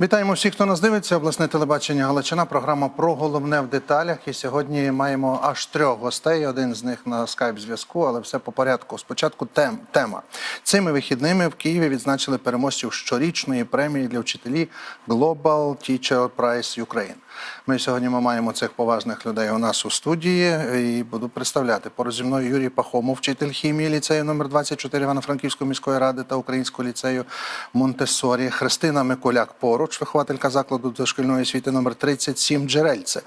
Вітаємо всіх, хто нас дивиться. Обласне телебачення Галичина. Програма про головне в деталях. І сьогодні маємо аж трьох гостей. Один з них на скайп зв'язку, але все по порядку. Спочатку тем, тема. Цими вихідними в Києві відзначили переможців щорічної премії для вчителі Global Teacher Prize Ukraine. Ми сьогодні ми маємо цих поважних людей у нас у студії і буду представляти поруч зі мною Юрій Пахомов, вчитель хімії ліцею номер 24 Івано-Франківської міської ради та Українського ліцею Монтесорі, Христина Миколяк поруч, вихователька закладу дошкільної освіти номер 37 Джерельце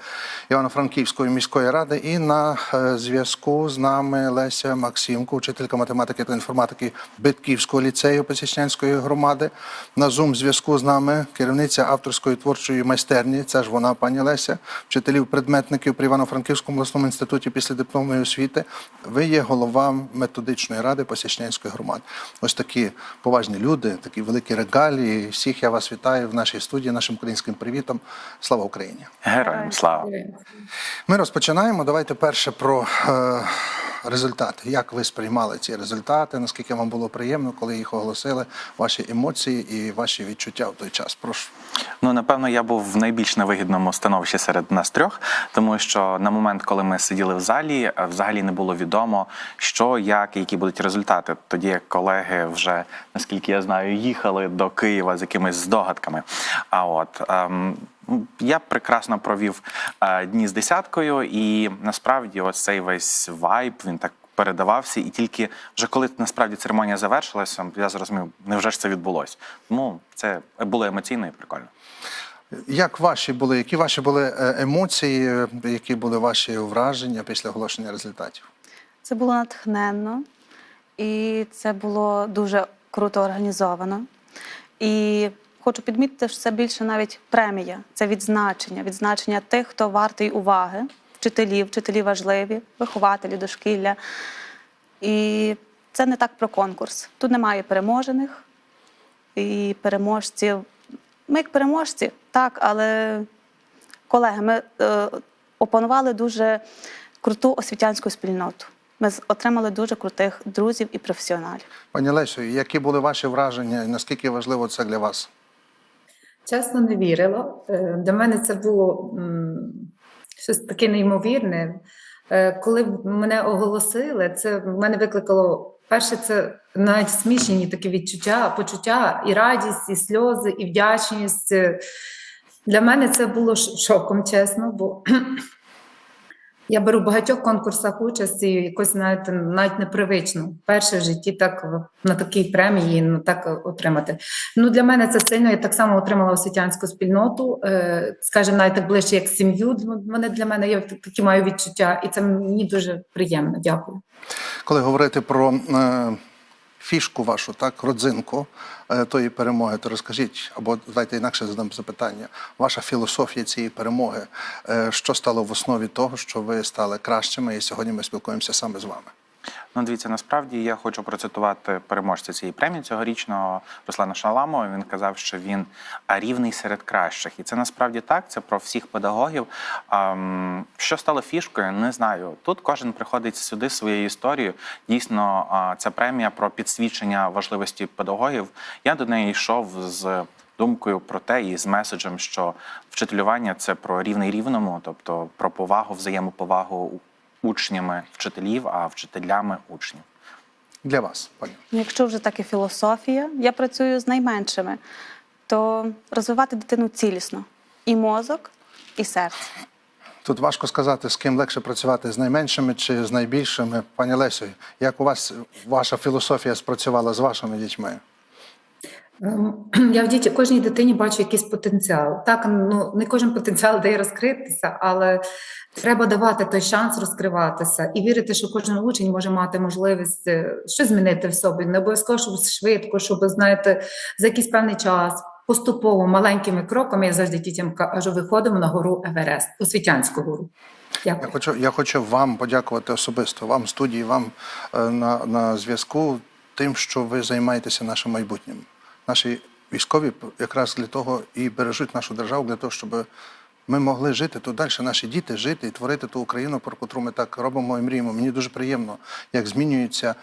Івано-Франківської міської ради. І на е, зв'язку з нами Леся Максимко, вчителька математики та інформатики Битківського ліцею Песічнянської громади. На зум зв'язку з нами керівниця авторської творчої майстерні. Це ж вона, пані Леся, вчителів предметників при Івано-Франківському обласному інституті після дипломної освіти. Ви є голова методичної ради Посічнянської громади. Ось такі поважні люди, такі великі регалії. Всіх я вас вітаю в нашій студії, нашим українським привітом. Слава Україні! Героям слава. Ми розпочинаємо. Давайте перше про е, результати. Як ви сприймали ці результати? Наскільки вам було приємно, коли їх оголосили? Ваші емоції і ваші відчуття в той час? Прошу. Ну напевно, я був в найбільш невигідному становищі серед нас трьох, тому що на момент, коли ми сиділи в залі, е, взагалі не було відомо, що, як і які будуть результати. Тоді як колеги вже, наскільки я знаю, їхали до Києва з якимись здогадками. А от ем, я прекрасно провів е, дні з десяткою, і насправді, ось цей весь вайб він так. Передавався, і тільки вже коли насправді церемонія завершилася, я зрозумів, невже ж це відбулося. Тому це було емоційно і прикольно. Як ваші були? Які ваші були е, емоції? Які були ваші враження після оголошення результатів? Це було натхненно, і це було дуже круто організовано. І хочу підмітити, що це більше навіть премія, це відзначення, відзначення тих, хто вартий уваги, вчителів, вчителі важливі, вихователі дошкілля. І це не так про конкурс. Тут немає переможених і переможців. Ми як переможці, так, але колеги, ми е, опанували дуже круту освітянську спільноту. Ми отримали дуже крутих друзів і професіоналів. Пані Лесю, які були ваші враження і наскільки важливо це для вас? Чесно не вірила. Е, Для мене це було щось таке неймовірне. Е, Коли мене оголосили, це в мене викликало перше, це навіть смішні такі відчуття, почуття, і радість, і сльози, і вдячність. Е, Для мене це було шоком, чесно, бо я беру в багатьох конкурсах участь і якось знаєте, навіть непривично. Перше в житті так на такій премії ну, так е, отримати. Ну, для мене це сильно. Я так само отримала освітянську спільноту, е, скажімо, навіть так ближче як сім'ю. Вони для мене я такі маю відчуття, і це мені дуже приємно. Дякую. Коли говорити про е, фішку вашу, так, родзинку е, тої перемоги, то розкажіть, або давайте інакше задам запитання. Ваша філософія цієї перемоги, е, що стало в основі того, що ви стали кращими, і сьогодні ми спілкуємося саме з вами. Ну, дивіться, насправді я хочу процитувати переможця цієї премії цьогорічного Руслана Шаламова. Він казав, що він рівний серед кращих, і це насправді так. Це про всіх педагогів. Що стало фішкою, не знаю. Тут кожен приходить сюди своєю історією. Дійсно, ця премія про підсвідчення важливості педагогів. Я до неї йшов з. Думкою про те і з меседжем, що вчителювання це про рівний рівному, тобто про повагу, взаємоповагу учнями вчителів, а вчителями учнів. Для вас, пані. Якщо вже так і філософія, я працюю з найменшими, то розвивати дитину цілісно і мозок, і серце. Тут важко сказати, з ким легше працювати з найменшими чи з найбільшими. Пані Лесю, як у вас ваша філософія спрацювала з вашими дітьми? Ем, Я в діті кожній дитині бачу якийсь потенціал. Так, ну не кожен потенціал дає розкритися, але треба давати той шанс розкриватися і вірити, що кожен учень може мати можливість е, щось змінити в собі. Не обов'язково, щоб швидко, щоб знаєте, за якийсь певний час. Поступово маленькими кроками я завжди дітям кажу, виходимо на гору Еверест, освітянську гору. Я хочу, я хочу вам подякувати особисто, вам, студії, вам е, на, на зв'язку тим, що ви займаєтеся нашим майбутнім. Наші військові якраз для того і бережуть нашу державу, для того, щоб ми могли жити тут далі, наші діти жити і творити ту Україну, про яку ми так робимо і мріємо. Мені дуже приємно, як змінюється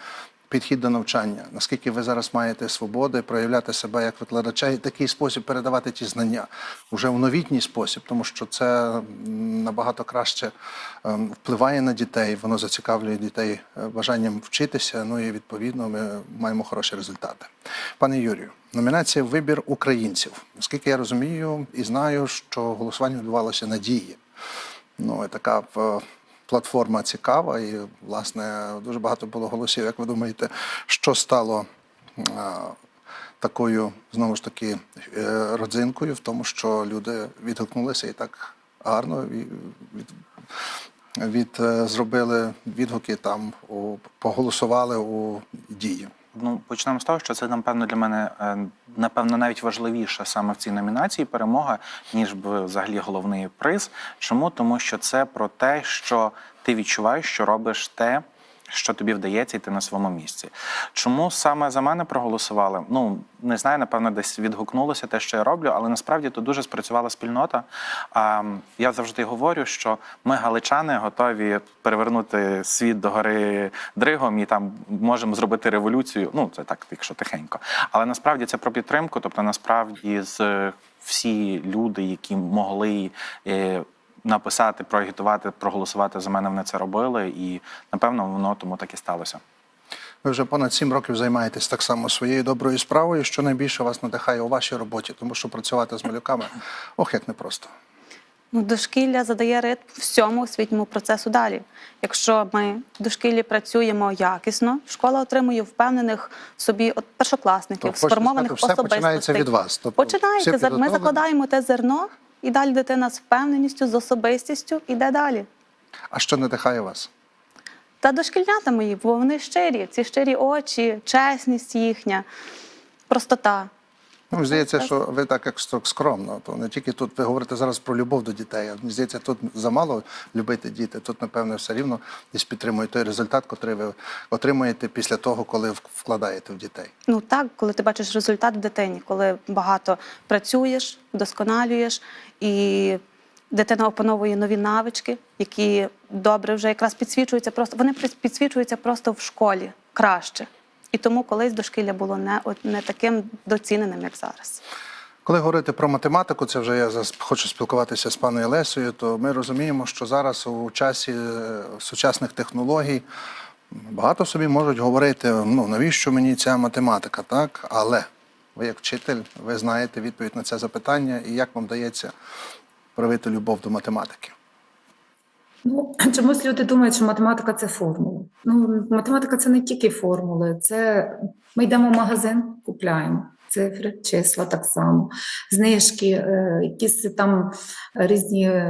підхід до навчання? Наскільки ви зараз маєте свободи проявляти себе як викладача і такий спосіб передавати ті знання вже в новітній спосіб, тому що це набагато краще ем, впливає на дітей, воно зацікавлює дітей е, бажанням вчитися. Ну і відповідно ми маємо хороші результати. Пане Юрію, номінація Вибір українців. Наскільки я розумію і знаю, що голосування відбувалося на дії. Ну, і така е, платформа цікава, і, власне, дуже багато було голосів. Як ви думаєте, що стало е, такою, знову ж таки, е, родзинкою в тому, що люди відгукнулися і так гарно від, від, е, зробили відгуки там, у, поголосували у дії. Ну, почнемо з того, що це, напевно, для мене е, напевно навіть важливіше саме в цій номінації перемога, ніж взагалі головний приз. Чому? Тому що це про те, що ти відчуваєш, що робиш те, що тобі вдається, і ти на своєму місці. Чому саме за мене проголосували? Ну не знаю, напевно, десь відгукнулося те, що я роблю, але насправді тут дуже спрацювала спільнота. А, я завжди говорю, що ми, галичани, готові перевернути світ до гори дригом і там можемо зробити революцію. Ну це так, якщо тихенько. Але насправді це про підтримку. Тобто, насправді, з всі люди, які могли. Написати, проагітувати, проголосувати за мене вони це робили, і напевно воно тому так і сталося. Ви вже понад сім років займаєтесь так само своєю доброю справою. Що найбільше вас надихає у вашій роботі, тому що працювати з малюками ох, як непросто. Ну, дошкілля задає ритм всьому освітньому процесу далі. Якщо ми в дошкіллі працюємо якісно, школа отримує впевнених в собі от першокласників, Тобто, сформованих все особистостей. починається від вас. Тобто, Починається. Ми закладаємо те зерно, і далі дитина з впевненістю, з особистістю іде далі. А що надихає вас? Та дошкільнята мої, бо вони щирі, ці щирі очі, чесність їхня, простота. Ну, мені здається, що ви так як скромно. То не тільки тут ви говорите зараз про любов до дітей. Мені здається, тут замало любити діти. Тут, напевне, все рівно десь підтримує той результат, який ви отримуєте після того, коли вкладаєте в дітей. Ну так, коли ти бачиш результат в дитині, коли багато працюєш, вдосконалюєш, і дитина опановує нові навички, які добре вже якраз підсвічуються просто. Вони підсвічуються просто в школі краще. І тому колись дошкілля було не, не таким доціненим, як зараз. Коли говорити про математику, це вже я хочу спілкуватися з паною Лесею, то ми розуміємо, що зараз у часі е, сучасних технологій багато собі можуть говорити, ну навіщо мені ця математика, так? Але ви як вчитель, ви знаєте відповідь на це запитання, і як вам вдається проявити любов до математики? Ну, чомусь люди думають, що математика це формула. Ну, математика це не тільки формули, це ми йдемо в магазин, купляємо цифри, числа так само, знижки, е, якісь там різні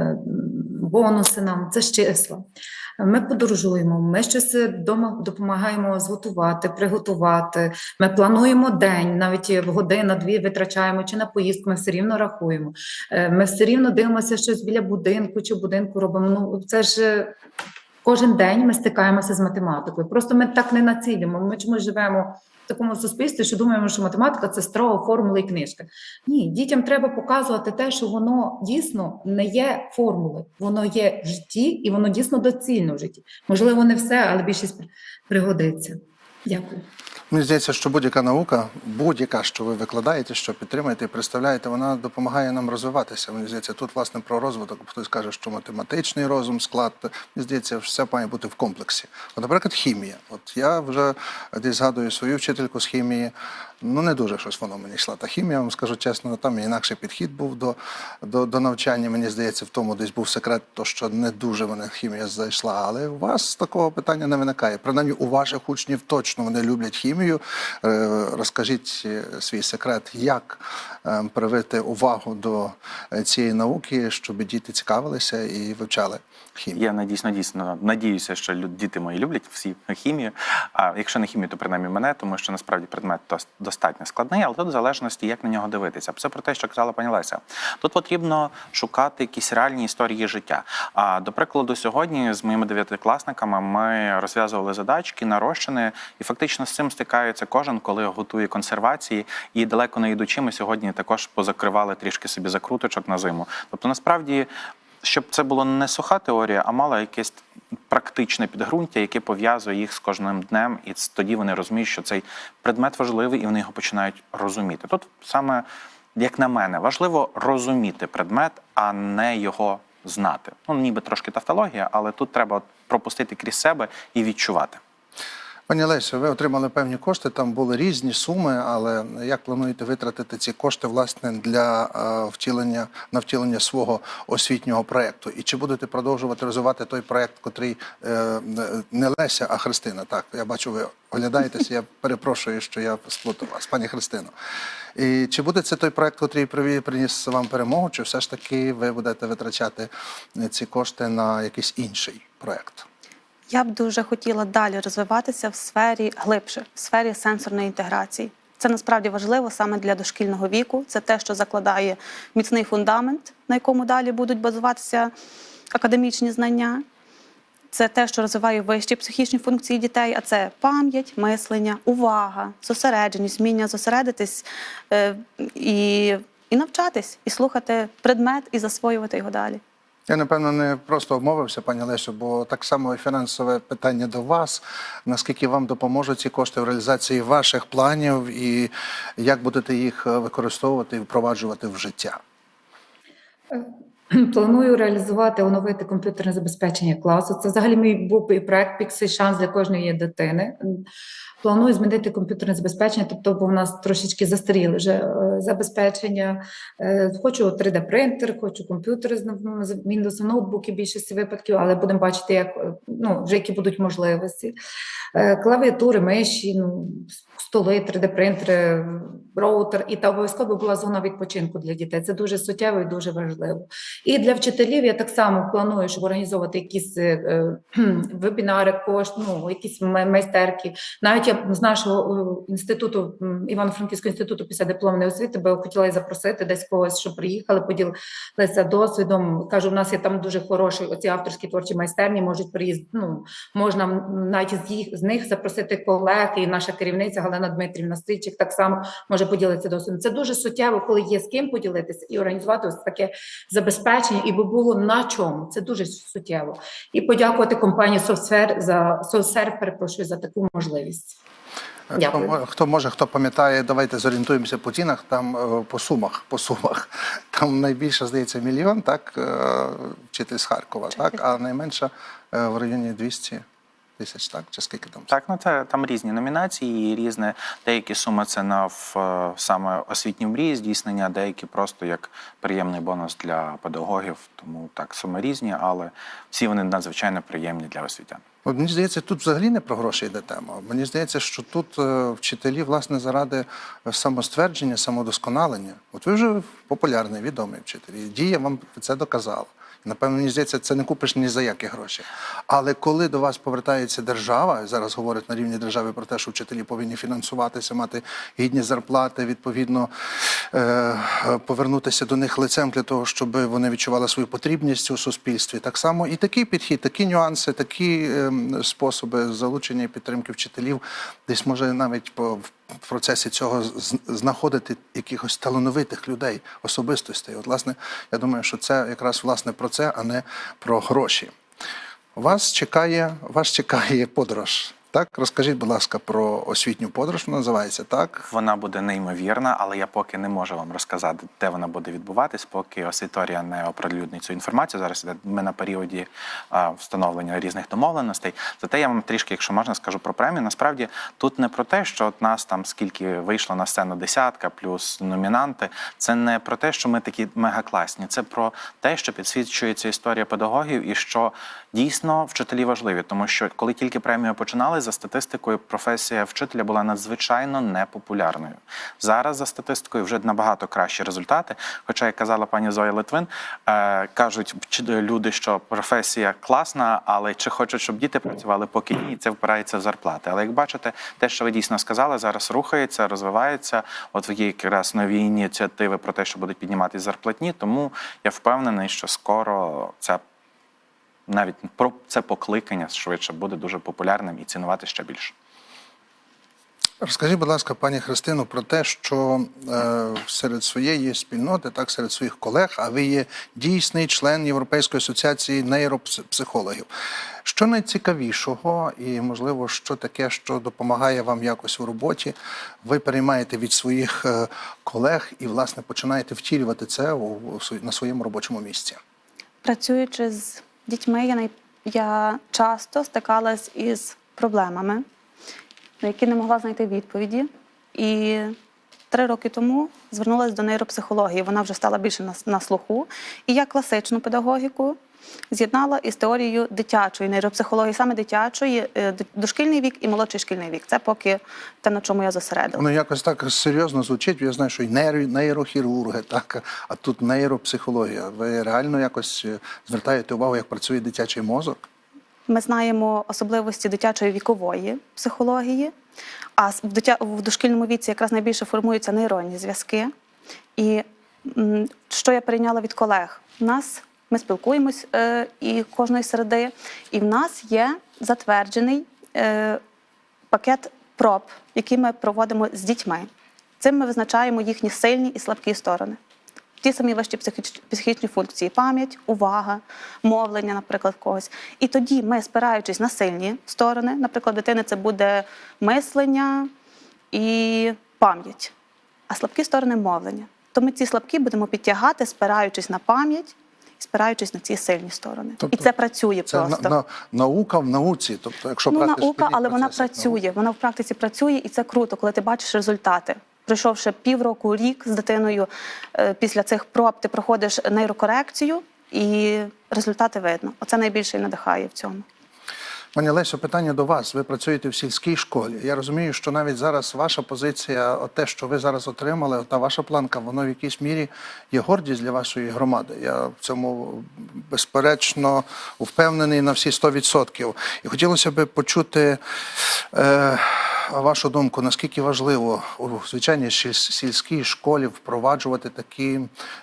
бонуси нам, це ж числа. Ми подорожуємо, ми щось вдома допомагаємо зготувати, приготувати. Ми плануємо день, навіть в годину-дві витрачаємо чи на поїздку, ми все рівно рахуємо. Е, Ми все рівно дивимося щось біля будинку чи будинку робимо. Ну це ж е, кожен день ми стикаємося з математикою. Просто ми так не націлюємо. Ми чомусь живемо в такому суспільстві, що думаємо, що математика це строго формули і книжка. Ні, дітям треба показувати те, що воно дійсно не є формули, воно є в житті і воно дійсно доцільно в житті. Можливо, не все, але більшість пригодиться. Дякую. Мені здається, що будь-яка наука, будь-яка, що ви викладаєте, що підтримуєте і представляєте, вона допомагає нам розвиватися. Мені здається, тут власне про розвиток. Хтось каже, що математичний розум, склад. Мені здається, все має бути в комплексі. От, наприклад, хімія. От я вже десь згадую свою вчительку з хімії. Ну не дуже щось воно мені йшла. Та хімія, вам скажу чесно, там інакший підхід був до, до, до навчання. Мені здається, в тому десь був секрет, то що не дуже мене хімія зайшла. Але у вас такого питання не виникає. Принаймні, у ваших учнів точно вони люблять хімію. Е, Розкажіть е, свій секрет, як е, привити увагу до цієї науки, щоб діти цікавилися і вивчали хімію. Я надійсно дійсно надіюся, що діти мої люблять всі хімію. А якщо не хімію, то принаймні мене, тому що насправді предмет достатньо складний, але тут в залежності, як на нього дивитися. Це про те, що казала пані Леся. Тут потрібно шукати якісь реальні історії життя. А до прикладу, сьогодні з моїми дев'ятикласниками ми розв'язували задачки, нарощини, і фактично з цим стикається кожен, коли готує консервації. І далеко не йдучи, ми сьогодні також позакривали трішки собі закруточок на зиму. Тобто, насправді щоб це було не суха теорія, а мала якесь практичне підґрунтя, яке пов'язує їх з кожним днем, і тоді вони розуміють, що цей предмет важливий, і вони його починають розуміти. Тут саме, як на мене, важливо розуміти предмет, а не його знати. Ну, ніби трошки тавтологія, але тут треба пропустити крізь себе і відчувати. Пані Лесю, ви отримали певні кошти, там були різні суми, але як плануєте витратити ці кошти власне для е, втілення на втілення свого освітнього проєкту? І чи будете продовжувати розвивати той проєкт, котрий е, не Леся, а Христина? Так, я бачу, ви оглядаєтеся. Я перепрошую, що я сплутав вас, пані Христино. І чи буде це той котрий приві- приніс вам перемогу, чи все ж таки ви будете витрачати ці кошти на якийсь інший проєкт? Я б дуже хотіла далі розвиватися в сфері глибше, в сфері сенсорної інтеграції. Це насправді важливо саме для дошкільного віку. Це те, що закладає міцний фундамент, на якому далі будуть базуватися академічні знання. Це те, що розвиває вищі психічні функції дітей, а це пам'ять, мислення, увага, зосередженість, вміння зосередитись е, і, і навчатись, і слухати предмет, і засвоювати його далі. Я напевно не просто обмовився, пані Лесю, бо так само і фінансове питання до вас. Наскільки вам допоможуть ці кошти в реалізації ваших планів, і як будете їх е, використовувати і впроваджувати в життя? Планую реалізувати, оновити комп'ютерне забезпечення класу. Це взагалі мій був і проект Піксель шанс для кожної дитини. Планую змінити комп'ютерне забезпечення, тобто, бо в нас трошечки застаріли вже е, забезпечення. Е, Хочу 3D-принтер, хочу комп'ютери з Windows, ноутбуки більшості випадків, але будемо бачити, як е, ну, вже які будуть можливості. Клавіатури, миші, ну, столи, 3D-принтери, роутер, і та обов'язково була зона відпочинку для дітей. Це дуже суттєво і дуже важливо. І для вчителів я так само планую, щоб організовувати якісь е, е, вебінари, кошт, ну, якісь майстерки. Навіть я з нашого е, інституту, Івано-Франківського інституту після дипломної освіти, би хотіла і запросити десь когось, щоб приїхали, поділилися досвідом. Кажу, у нас є там дуже хороші оці авторські творчі майстерні, можуть приїздити. Ну, можна навіть з їх з них запросити колег, і наша керівниця Галина Дмитрівна Стичик так само може поділитися досвідом. Це дуже суттєво, коли є з ким поділитися і організувати ось таке забезпечення, і би було на чому. Це дуже суттєво. І подякувати компанії SoftServe за SoftServe, перепрошую за таку можливість. Хто, Дякую. мо- хто може, хто пам'ятає, давайте зорієнтуємося по цінах, там е, по сумах, по сумах. Там найбільше, здається, мільйон, так, е, вчитель з Харкова, так, а найменша е, в районі 200 тисяч, так, чи скільки там? Так, ну це там різні номінації, і різне. Деякі суми це на в, е, саме освітні мрії здійснення, деякі просто як приємний бонус для педагогів. Тому так, суми різні, але всі вони надзвичайно приємні для освітян. От мені здається, тут взагалі не про гроші йде тема. Мені здається, що тут е, вчителі, власне, заради самоствердження, самодосконалення. От ви вже популярний, відомий вчитель. І дія вам це доказала. Напевно, мені здається, це не купиш ні за які гроші. Але коли до вас повертається держава, зараз говорять на рівні держави про те, що вчителі повинні фінансуватися, мати гідні зарплати, відповідно е, повернутися до них лицем для того, щоб вони відчували свою потрібність у суспільстві. Так само і такий підхід, такі нюанси, такі ем, способи залучення і підтримки вчителів, десь може навіть по в процесі цього знаходити якихось талановитих людей, особистостей. От, власне, я думаю, що це якраз власне про це, а не про гроші. Вас чекає, вас чекає подорож. Так, розкажіть, будь ласка, про освітню подорож. Вона називається так. Вона буде неймовірна, але я поки не можу вам розказати, де вона буде відбуватись, поки освіторія не оприлюднить цю інформацію. Зараз ми на періоді встановлення різних домовленостей. Зате я вам трішки, якщо можна, скажу про премію. Насправді тут не про те, що от нас там скільки вийшло на сцену десятка, плюс номінанти. Це не про те, що ми такі мегакласні. Це про те, що підсвічується історія педагогів і що дійсно вчителі важливі, тому що коли тільки премію починали, за статистикою професія вчителя була надзвичайно непопулярною. Зараз за статистикою вже набагато кращі результати. Хоча, як казала пані Зоя Литвин, е, кажуть люди, що професія класна, але чи хочуть, щоб діти працювали, поки ні, це впирається в зарплати. Але як бачите, те, що ви дійсно сказали, зараз рухається, розвивається. От є якраз нові ініціативи про те, що будуть піднімати зарплатні. Тому я впевнений, що скоро ця навіть про це покликання швидше буде дуже популярним і цінувати ще більше. Розкажіть, будь ласка, пані Христино, про те, що е, серед своєї спільноти, так серед своїх колег, а ви є дійсний член Європейської асоціації нейропсихологів. Що найцікавішого, і можливо, що таке, що допомагає вам якось у роботі, ви переймаєте від своїх е, колег і власне починаєте втілювати це у, у на своєму робочому місці? Працюючи з дітьми, я, най... я часто стикалась із проблемами, на які не могла знайти відповіді. І три роки тому звернулася до нейропсихології. Вона вже стала більше на, на слуху. І я класичну педагогіку з'єднала із теорією дитячої нейропсихології, саме дитячої, е, дошкільний вік і молодший шкільний вік. Це поки те, на чому я зосередила. Воно якось так серйозно звучить. Я знаю, що і нейрохірурги, так, а тут нейропсихологія. Ви реально якось е, звертаєте увагу, як працює дитячий мозок? Ми знаємо особливості дитячої вікової психології, а в, дитя... в дошкільному віці якраз найбільше формуються нейронні зв'язки. І що я перейняла від колег? У нас ми спілкуємось е, і кожної середи, і в нас є затверджений е, пакет проб, який ми проводимо з дітьми. Цим ми визначаємо їхні сильні і слабкі сторони. Ті самі важкі психіч- психічні функції, пам'ять, увага, мовлення, наприклад, когось. І тоді ми, спираючись на сильні сторони, наприклад, дитини це буде мислення і пам'ять, а слабкі сторони мовлення. То ми ці слабкі будемо підтягати, спираючись на пам'ять спираючись на ці сильні сторони. Тобто і це працює Це просто. на, наука в науці. Тобто, якщо Ну, наука, але вона працює. Вона в практиці працює, і це круто, коли ти бачиш результати. Пройшовши півроку, рік з дитиною е, після цих проб, ти проходиш нейрокорекцію, і результати видно. Оце найбільше і надихає в цьому. Пані Лесю, питання до вас. Ви працюєте в сільській школі. Я розумію, що навіть зараз ваша позиція, от те, що ви зараз отримали, та ваша планка, воно в якійсь мірі є гордість для вашої громади. Я в цьому безперечно впевнений на всі 100%. І хотілося б почути е, вашу думку, наскільки важливо у звичайній сільській школі впроваджувати такі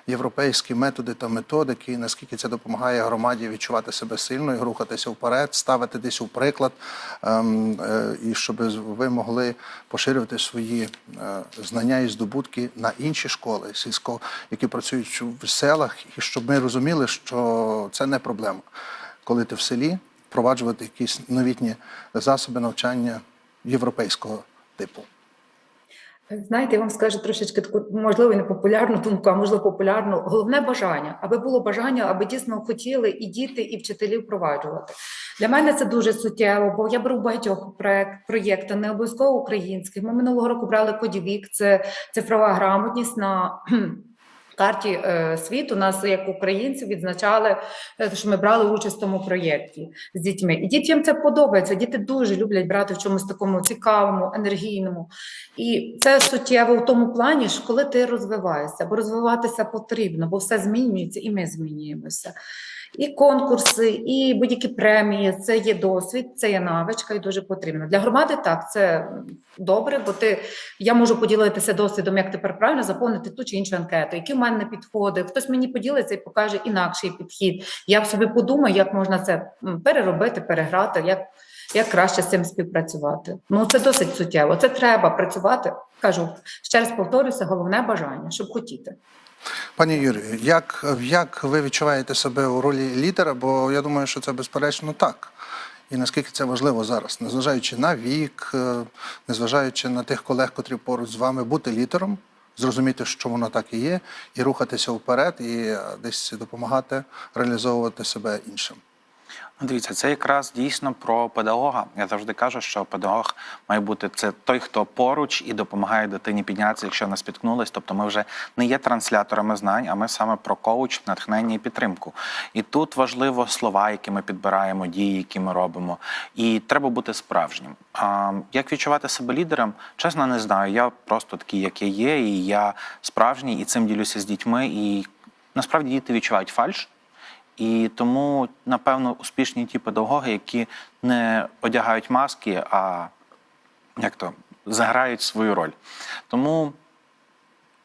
європейські методи та методики, і наскільки це допомагає громаді відчувати себе сильною, рухатися вперед, ставити десь у приклад, ем, е, і щоб ви могли поширювати свої е, знання і здобутки на інші школи сільсько, які працюють в селах, і щоб ми розуміли, що це не проблема, коли ти в селі впроваджувати якісь новітні засоби навчання європейського типу. Знаєте, я вам скажу трошечки таку, можливо, і не популярну думку, а можливо популярну. Головне бажання, аби було бажання, аби дійсно хотіли і діти, і вчителі впроваджувати. Для мене це дуже суттєво, бо я беру багатьох проєкт, проєктах, не обов'язково українських. Ми минулого року брали Кодівік, це цифрова грамотність на карті е, світу. Нас як українців відзначали, е, що ми брали участь в тому проєкті з дітьми. І дітям це подобається. Діти дуже люблять брати в чомусь такому цікавому, енергійному. І це суттєво в тому плані, що коли ти розвиваєшся, бо розвиватися потрібно, бо все змінюється, і ми змінюємося. І конкурси, і будь-які премії це є досвід, це є навичка, і дуже потрібно. Для громади так це добре, бо ти я можу поділитися досвідом, як тепер правильно заповнити ту чи іншу анкету, які в мене підходи. Хтось мені поділиться і покаже інакший підхід. Я в собі подумаю, як можна це переробити, переграти, як як краще з цим співпрацювати. Ну це досить суттєво. Це треба працювати. Кажу ще раз повторюся, головне бажання, щоб хотіти. Пані Юрію, як, як ви відчуваєте себе у ролі лідера? Бо я думаю, що це безперечно так. І наскільки це важливо зараз, незважаючи на вік, е, незважаючи на тих колег, котрі поруч з вами, бути лідером, зрозуміти, що воно так і є, і рухатися вперед, і е, десь допомагати реалізовувати себе іншим. Ну, Дивіться, це якраз дійсно про педагога. Я завжди кажу, що педагог має бути це той, хто поруч і допомагає дитині піднятися, якщо вона спіткнулась. Тобто ми вже не є трансляторами знань, а ми саме про коуч, натхнення і підтримку. І тут важливо слова, які ми підбираємо, дії, які ми робимо. І треба бути справжнім. А як відчувати себе лідером? Чесно, не знаю. Я просто такий, як я є, і я справжній, і цим ділюся з дітьми. І насправді діти відчувають фальш. І тому, напевно, успішні ті педагоги, які не одягають маски, а як то заграють свою роль. Тому,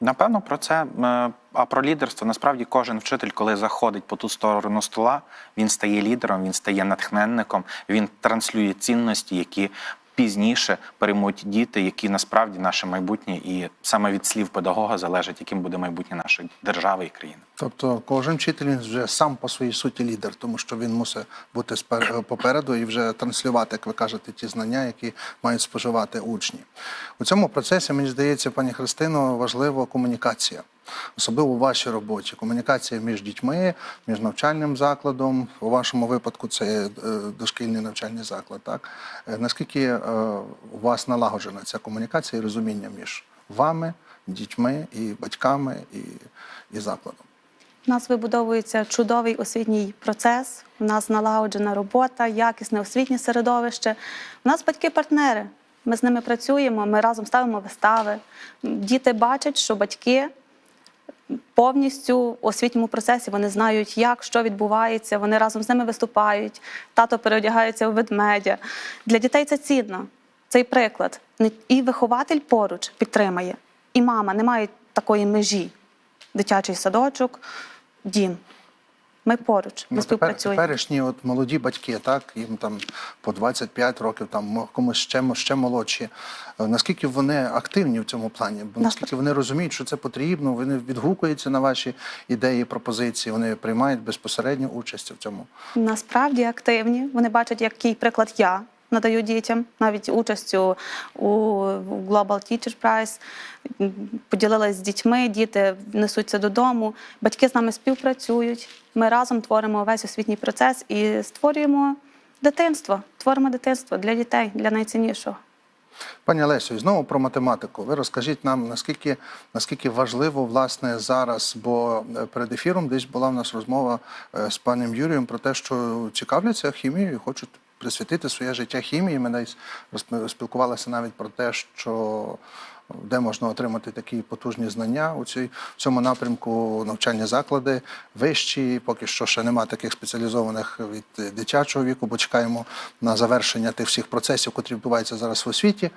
напевно, про це. Е, А про лідерство насправді кожен вчитель, коли заходить по ту сторону стола, він стає лідером, він стає натхненником, він транслює цінності, які пізніше переймуть діти, які насправді наше майбутнє, і саме від слів педагога залежить, яким буде майбутнє нашої держави і країни. Тобто кожен вчитель він вже сам по своїй суті лідер, тому що він мусить бути спер- попереду і вже транслювати, як ви кажете, ті знання, які мають споживати учні. У цьому процесі, мені здається, пані Христино, важлива комунікація. Особливо у вашій роботі. Комунікація між дітьми, між навчальним закладом. У вашому випадку це е, дошкільний навчальний заклад. Так Е, наскільки е, у вас налагоджена ця комунікація і розуміння між вами, дітьми і батьками і, і закладом? У нас вибудовується чудовий освітній процес, у нас налагоджена робота, якісне освітнє середовище. У нас батьки-партнери. Ми з ними працюємо, ми разом ставимо вистави. Діти бачать, що батьки повністю освітньому процесі вони знають, як що відбувається. Вони разом з ними виступають. Тато переодягається у ведмедя. Для дітей це цінно. Цей приклад. І вихователь поруч підтримає, і мама немає такої межі. Дитячий садочок, дім. Ми поруч, ми Ну, тепер, теперішні от молоді батьки, так їм там по 25 років, там комусь ще ще молодші. Е, Наскільки вони активні в цьому плані? Бо наскільки вони розуміють, що це потрібно, вони відгукуються на ваші ідеї, пропозиції, вони приймають безпосередню участь в цьому. Насправді активні. Вони бачать, який приклад я надаю дітям, навіть участю у Global Teacher Prize. М, Поділилась з дітьми, діти несуться додому. Батьки з нами співпрацюють. Ми разом творимо весь освітній процес і створюємо дитинство. Творимо дитинство для дітей, для найціннішого. Пані Олесю, і знову про математику. Ви розкажіть нам, наскільки, наскільки важливо власне зараз, бо е, перед ефіром десь була в нас розмова е, з паном Юрієм про те, що цікавляться хімією, хочуть присвятити своє життя хімії. Ми розп- спілкувалися навіть про те, що де можна отримати такі потужні знання у цій в цьому напрямку навчальні заклади вищі. Поки що ще нема таких спеціалізованих від дитячого віку, бо чекаємо на завершення тих всіх процесів, які відбуваються зараз в освіті.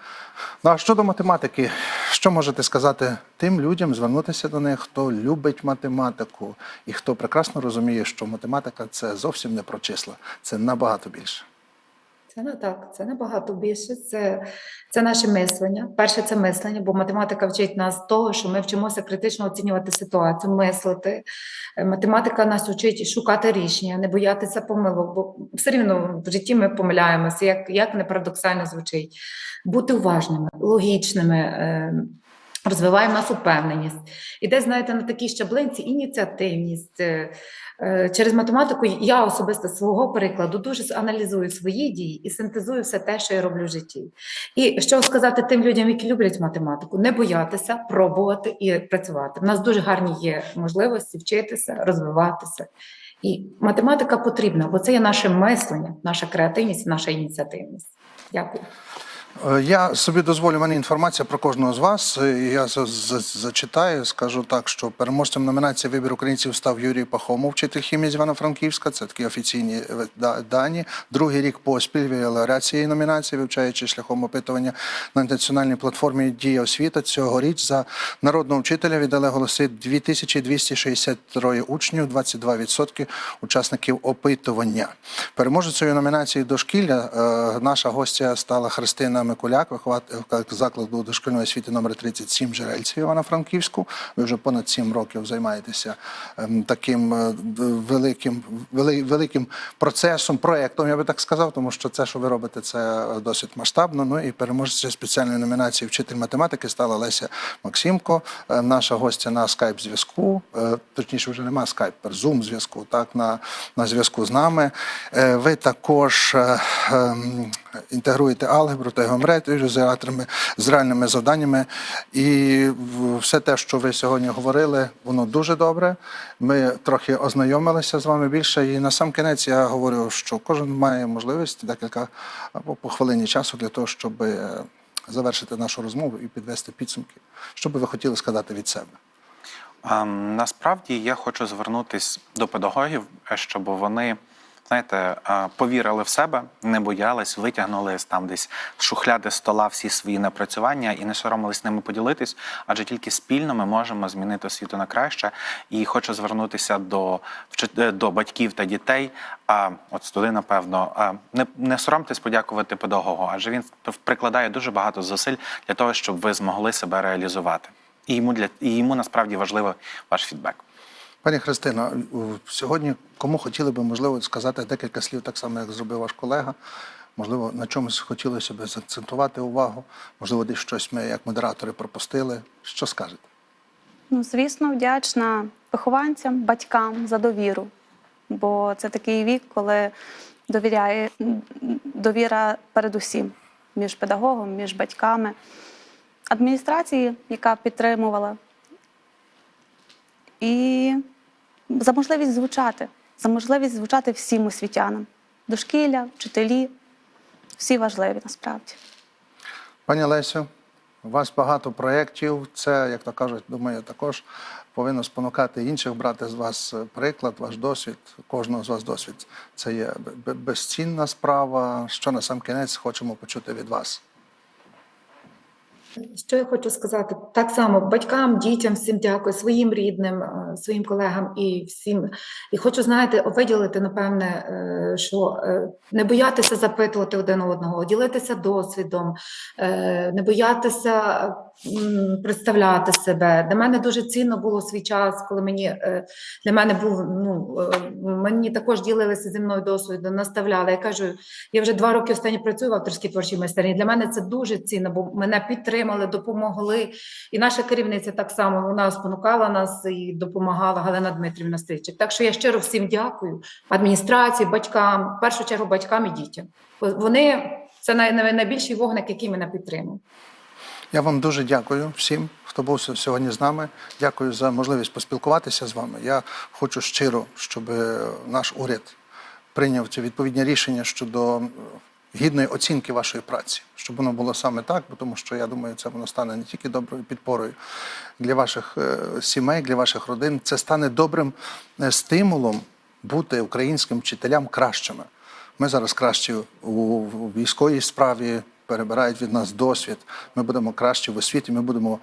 Ну а щодо математики, що можете сказати тим людям, звернутися до них, хто любить математику і хто прекрасно розуміє, що математика це зовсім не про числа, це набагато більше. Це не так, це набагато більше. Це, це наше мислення. Перше, це мислення, бо математика вчить нас того, що ми вчимося критично оцінювати ситуацію, мислити. Е, Математика нас вчить шукати рішення, не боятися помилок, бо все рівно в житті ми помиляємося, як, як не парадоксально звучить. Бути уважними, логічними. е, Розвиває в нас упевненість. І десь, знаєте, на такій щаблинці ініціативність. Е, Через математику я особисто свого прикладу дуже аналізую свої дії і синтезую все те, що я роблю в житті. І що сказати тим людям, які люблять математику, не боятися, пробувати і працювати. У нас дуже гарні є можливості вчитися, розвиватися. І математика потрібна, бо це є наше мислення, наша креативність, наша ініціативність. Дякую. Е, Я собі дозволю, в мене інформація про кожного з вас. Е, Я за- за- зачитаю, скажу так, що переможцем номінації вибір українців став Юрій Пахомов, вчитель хімії з Івано-Франківська. Це такі офіційні е, дані. Другий рік поспіль лауреат цієї номінації, вивчаючи шляхом опитування на національній платформі Дія освіта. Цьогоріч за народного вчителя віддали голоси 2263 учнів, 22% учасників опитування. Переможецею номінації дошкілля наша гостя стала Христина Микуляк, вихователь закладу дошкільної освіти номер 37 Джерельців Івано-Франківську. Ви вже понад 7 років займаєтеся ем, таким е, великим, великим процесом, проєктом, я би так сказав, тому що це, що ви робите, це досить масштабно. Ну і переможця спеціальної номінації вчитель математики стала Леся Максимко, е, наша гостя на скайп зв'язку. е, Точніше, вже немає скайп, зум зв'язку, так на, на зв'язку з нами. Е, Ви також е, ем, інтегруєте алгебру та геометрію з реаторами, з реальними завданнями. І все те, що ви сьогодні говорили, воно дуже добре. Ми трохи ознайомилися з вами більше. І на сам кінець я говорю, що кожен має можливість декілька або по хвилині часу для того, щоб е, завершити нашу розмову і підвести підсумки. Що би ви хотіли сказати від себе? Ем, Насправді я хочу звернутися до педагогів, щоб вони знаєте, повірили в себе, не боялись, витягнули там десь з шухляди стола всі свої напрацювання і не соромились ними поділитись, адже тільки спільно ми можемо змінити освіту на краще. І хочу звернутися до е, до батьків та дітей. А от туди, напевно, не, не соромтесь подякувати педагогу, адже він прикладає дуже багато зусиль для того, щоб ви змогли себе реалізувати. І йому для і йому насправді важливий ваш фідбек. Пані Христино, у- сьогодні кому хотіли би, можливо, сказати декілька слів, так само, як зробив ваш колега. Можливо, на чомусь хотілося б заакцентувати увагу, можливо, десь щось ми, як модератори, пропустили. Що скажете? Ну, звісно, вдячна вихованцям, батькам за довіру. Бо це такий вік, коли довіряє довіра передусім між педагогом, між батьками, адміністрації, яка підтримувала, і за можливість звучати, за можливість звучати всім освітянам. Дошкілля, вчителі, всі важливі насправді. Пані Лесю, у вас багато проєктів. Це, як то кажуть, думаю, також повинно спонукати інших брати з вас приклад, ваш досвід, кожного з вас досвід. Це є безцінна справа. Що на сам кінець хочемо почути від вас. Що я хочу сказати? Так само батькам, дітям, всім дякую, своїм рідним, е, своїм колегам і всім. І хочу, знаєте, виділити, напевне, е, що е, не боятися запитувати один одного, ділитися досвідом, не боятися представляти себе. Для мене дуже цінно було свій час, коли мені е, для мене був ну е, мені також ділилися зі мною досвідом, наставляли. Я кажу, я вже два роки останні працюю в авторській творчій майстерні. Для мене це дуже цінно, бо мене підтримали, допомогли. І наша керівниця так само вона спонукала нас і допомагала Галина Дмитрівна Стричик. Так що я щиро всім дякую адміністрації, батькам, в першу чергу батькам і дітям. Вони це най- най- найбільший вогник, який мене підтримує. Я вам дуже дякую всім, хто був сьогодні з нами. Дякую за можливість поспілкуватися з вами. Я хочу щиро, щоб е, наш уряд прийняв ці відповідні рішення щодо е, гідної оцінки вашої праці, щоб воно було саме так, бо тому що я думаю, це воно стане не тільки доброю підпорою для ваших е, сімей, для ваших родин. Це стане добрим стимулом бути українським вчителям кращими. Ми зараз кращі у військовій справі, перебирають від нас досвід. Ми будемо краще в освіті, ми будемо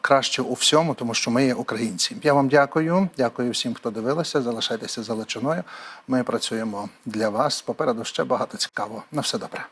краще у всьому, тому що ми є українці. Я вам дякую. Дякую всім, хто дивилися. Залишайтеся залеченою. Ми працюємо для вас. Попереду ще багато цікавого. На все добре.